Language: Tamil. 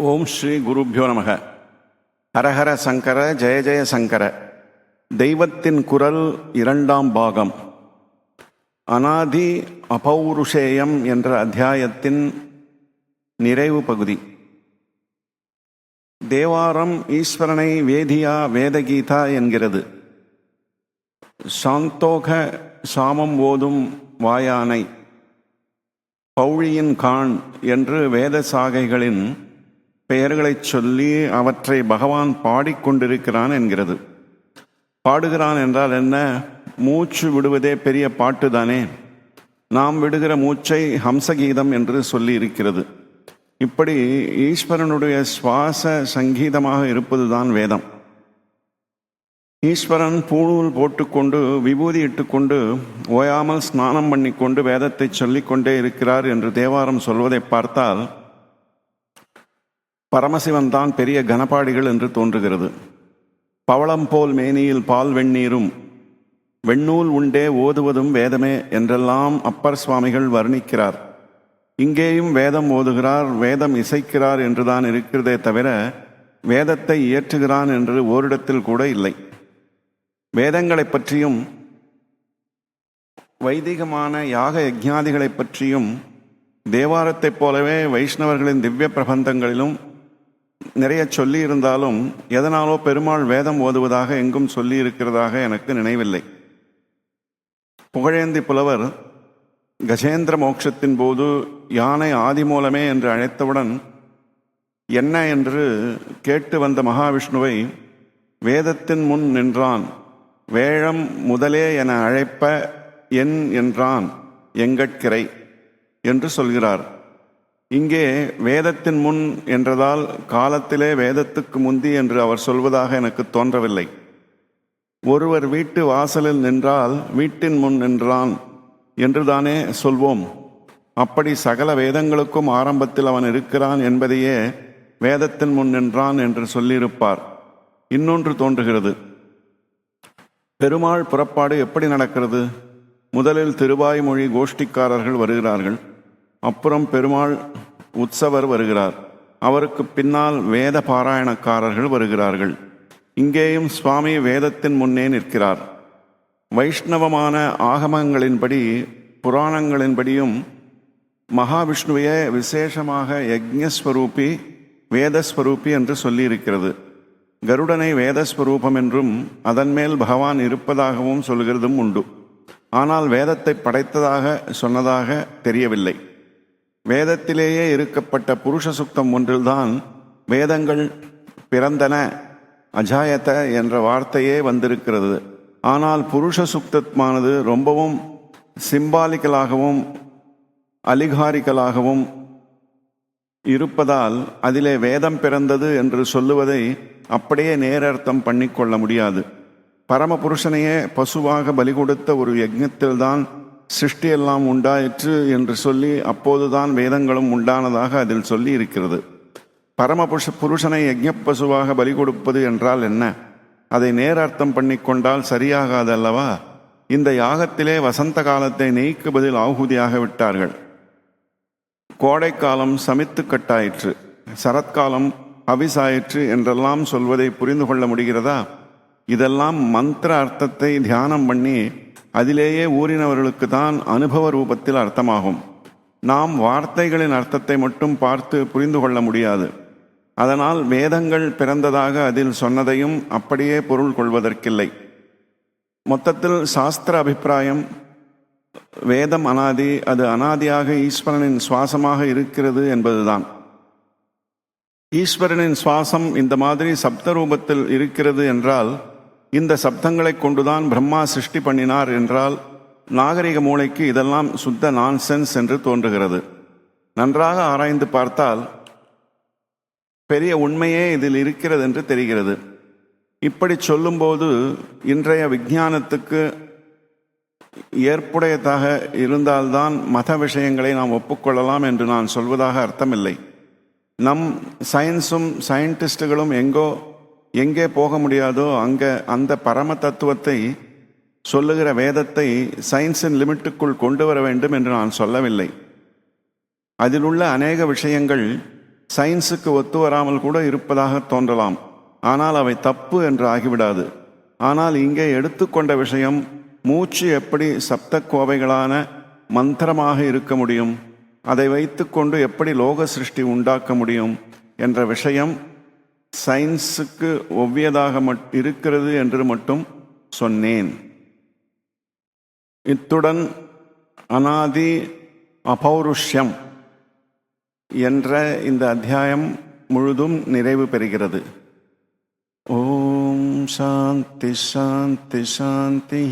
ஓம் ஸ்ரீ குருப்பியோ நமக. ஹரஹர சங்கர ஜெய ஜெய சங்கர. தெய்வத்தின் குரல் இரண்டாம் பாகம். அனாதி அபௌருஷேயம் என்ற அத்தியாயத்தின் நிறைவு பகுதி. தேவாரம் ஈஸ்வரனை வேதியா வேதகீதா என்கிறது. சாந்தோக சாமம் ஓதும் வாயானை. பௌழியின் கான் என்று வேத சாகைகளின் பெயர்களைச் சொல்லி அவற்றை பகவான் பாடிக்கொண்டிருக்கிறான் என்கிறது. பாடுகிறான் என்றால் என்ன? மூச்சு விடுவதே பெரிய பாட்டு தானே. நாம் விடுகிற மூச்சை ஹம்சகீதம் என்று சொல்லி இருக்கிறது இப்படி ஈஸ்வரனுடைய சுவாச சங்கீதமாக இருப்பதுதான் வேதம். ஈஸ்வரன் பூணூல் போட்டுக்கொண்டு விபூதி இட்டுக்கொண்டு ஓயாமல் ஸ்நானம் பண்ணிக்கொண்டு வேதத்தை சொல்லிக்கொண்டே இருக்கிறார் என்று தேவாரம் சொல்வதை பார்த்தால் பரமசிவன் தான் பெரிய கனபாடிகள் என்று தோன்றுகிறது. பவளம் போல் மேனியில் பால் வெண்ணீரும் வெண்ணூல் உண்டே ஓதுவதும் வேதமே என்றெல்லாம் அப்பர் சுவாமிகள் வர்ணிக்கிறார். இங்கேயும் வேதம் ஓதுகிறார் வேதம் இசைக்கிறார் என்றுதான் இருக்கிறதே தவிர வேதத்தை இயற்றுகிறான் என்று ஓரிடத்தில் கூட இல்லை. வேதங்களை பற்றியும் வைதிகமான யாக யஜ்ஞாதிகளை பற்றியும் தேவாரத்தைப் போலவே வைஷ்ணவர்களின் திவ்ய பிரபந்தங்களிலும் நிறைய சொல்லி இருந்தாலும் எதனாலோ பெருமாள் வேதம் ஓதுவதாக எங்கும் சொல்லி இருக்கிறதாக எனக்கு நினைவில்லை. புகழேந்தி புலவர் கஜேந்திர மோட்சத்தின் போது யானை ஆதி மூலமே என்று அழைத்தவுடன் என்ன என்று கேட்டு வந்த மகாவிஷ்ணுவை வேதத்தின் முன் நின்றான் வேழம் முதலே என அழைப்ப என் என்றான் எங்கட்கிரை என்று சொல்கிறார். இங்கே வேதத்தின் முன் என்றதால் காலத்திலே வேதத்துக்கு முந்தி என்று அவர் சொல்வதாக எனக்கு தோன்றவில்லை. ஒருவர் வீட்டு வாசலில் நின்றால் வீட்டின் முன் நின்றான் என்றுதானே சொல்வோம். அப்படி சகல வேதங்களுக்கும் ஆரம்பத்தில் அவன் இருக்கிறான் என்பதையே வேதத்தின் முன் நின்றான் என்று சொல்லியிருப்பார். இன்னொன்று தோன்றுகிறது. பெருமாள் புறப்பாடு எப்படி நடக்கிறது? முதலில் திருவாய்மொழி கோஷ்டிக்காரர்கள் வருகிறார்கள். அப்புறம் பெருமாள் உற்சவர் வருகிறார். அவருக்கு பின்னால் வேத பாராயணக்காரர்கள் வருகிறார்கள். இங்கேயும் சுவாமி வேதத்தின் முன்னே நிற்கிறார். வைஷ்ணவமான ஆகமங்களின்படி புராணங்களின்படியும் மகாவிஷ்ணுவையே விசேஷமாக யஜ்ஞஸ்வரூபி வேதஸ்வரூபி என்று சொல்லியிருக்கிறது. கருடனை வேதஸ்வரூபம் என்றும் அதன் மேல் பகவான் இருப்பதாகவும் சொல்கிறதும் உண்டு. ஆனால் வேதத்தை படைத்ததாக சொன்னதாக தெரியவில்லை. வேதத்திலேயே இருக்கப்பட்ட புருஷ சுக்தம் ஒன்றில்தான் வேதங்கள் பிறந்தன. அஜாயத்த என்ற வார்த்தையே வந்திருக்கிறது. ஆனால் புருஷ சுக்தமானது ரொம்பவும் சிம்பாலிக்கலாகவும் அலிகாரிக்கலாகவும் இருப்பதால் அதிலே வேதம் பிறந்தது என்று சொல்லுவதை அப்படியே நேரர்த்தம் பண்ணிக்கொள்ள முடியாது. பரமபுருஷனையே பசுவாக பலி கொடுத்த ஒரு யஜ்ஞத்தில்தான் சிருஷ்டியெல்லாம் உண்டாயிற்று என்று சொல்லி அப்போதுதான் வேதங்களும் உண்டானதாக அதில் சொல்லி இருக்கிறது. பரமபுருஷ புருஷனை யஜ்ஞப்பசுவாக பலி கொடுப்பது என்றால் என்ன? அதை நேரர்த்தம் பண்ணிக்கொண்டால் சரியாகாது அல்லவா? இந்த யாகத்திலே வசந்த காலத்தை நெய்க்கு பதில் ஆகுதியாக விட்டார்கள். கோடைக்காலம் சமித்து கட்டாயிற்று. சரத்காலம் அவிசாயிற்று என்றெல்லாம் சொல்வதை புரிந்து கொள்ள முடிகிறதா? இதெல்லாம் மந்திர அர்த்தத்தை தியானம் பண்ணி அதிலேயே ஊறினவர்களுக்கு தான் அனுபவ ரூபத்தில் அர்த்தமாகும். நாம் வார்த்தைகளின் அர்த்தத்தை மட்டும் பார்த்து புரிந்து கொள்ள முடியாது. அதனால் வேதங்கள் பிறந்ததாக அதில் சொன்னதையும் அப்படியே பொருள் கொள்வதற்கில்லை. மொத்தத்தில் சாஸ்திர அபிப்பிராயம் வேதம் அனாதி அது அனாதியாக ஈஸ்வரனின் சுவாசமாக இருக்கிறது என்பதுதான். ஈஸ்வரனின் சுவாசம் இந்த மாதிரி சப்த ரூபத்தில் இருக்கிறது என்றால் இந்த சப்தங்களை கொண்டுதான் பிரம்மா சிருஷ்டி பண்ணினார் என்றால் நாகரிக மூளைக்கு இதெல்லாம் சுத்த நான்சென்ஸ் என்று தோன்றுகிறது. நன்றாக ஆராய்ந்து பார்த்தால் பெரிய உண்மையே இதில் இருக்கிறது என்று தெரிகிறது. இப்படி சொல்லும்போது இன்றைய விஞ்ஞானத்துக்கு ஏற்புடையதாக இருந்தால்தான் மத விஷயங்களை நாம் ஒப்புக்கொள்ளலாம் என்று நான் சொல்வதாக அர்த்தமில்லை. நம் சயின்ஸும் சயின்டிஸ்டுகளும் எங்கோ எங்கே போக முடியாதோ அங்கே அந்த பரம தத்துவத்தை சொல்லுகிற வேதத்தை சயின்ஸின் லிமிட்டுக்குள் கொண்டு வர வேண்டும் என்று நான் சொல்லவில்லை. அதில் உள்ள அநேக விஷயங்கள் சயின்ஸுக்கு ஒத்து வராமல் கூட இருப்பதாக தோன்றலாம். ஆனால் அவை தப்பு என்று ஆகிவிடாது. ஆனால் இங்கே எடுத்துக்கொண்ட விஷயம் மூச்சு எப்படி சப்த கோவைகளான மந்திரமாக இருக்க முடியும் அதை வைத்துக்கொண்டு எப்படி லோக சிருஷ்டி உண்டாக்க முடியும் என்ற விஷயம் சயின்ஸுக்கு ஒவ்வியதாக மட் இருக்கிறது என்று மட்டும் சொன்னேன். இத்துடன் அனாதி அபௌருஷ்யம் என்ற இந்த அத்தியாயம் முழுதும் நிறைவு பெறுகிறது. ஓம் சாந்தி சாந்தி சாந்தி.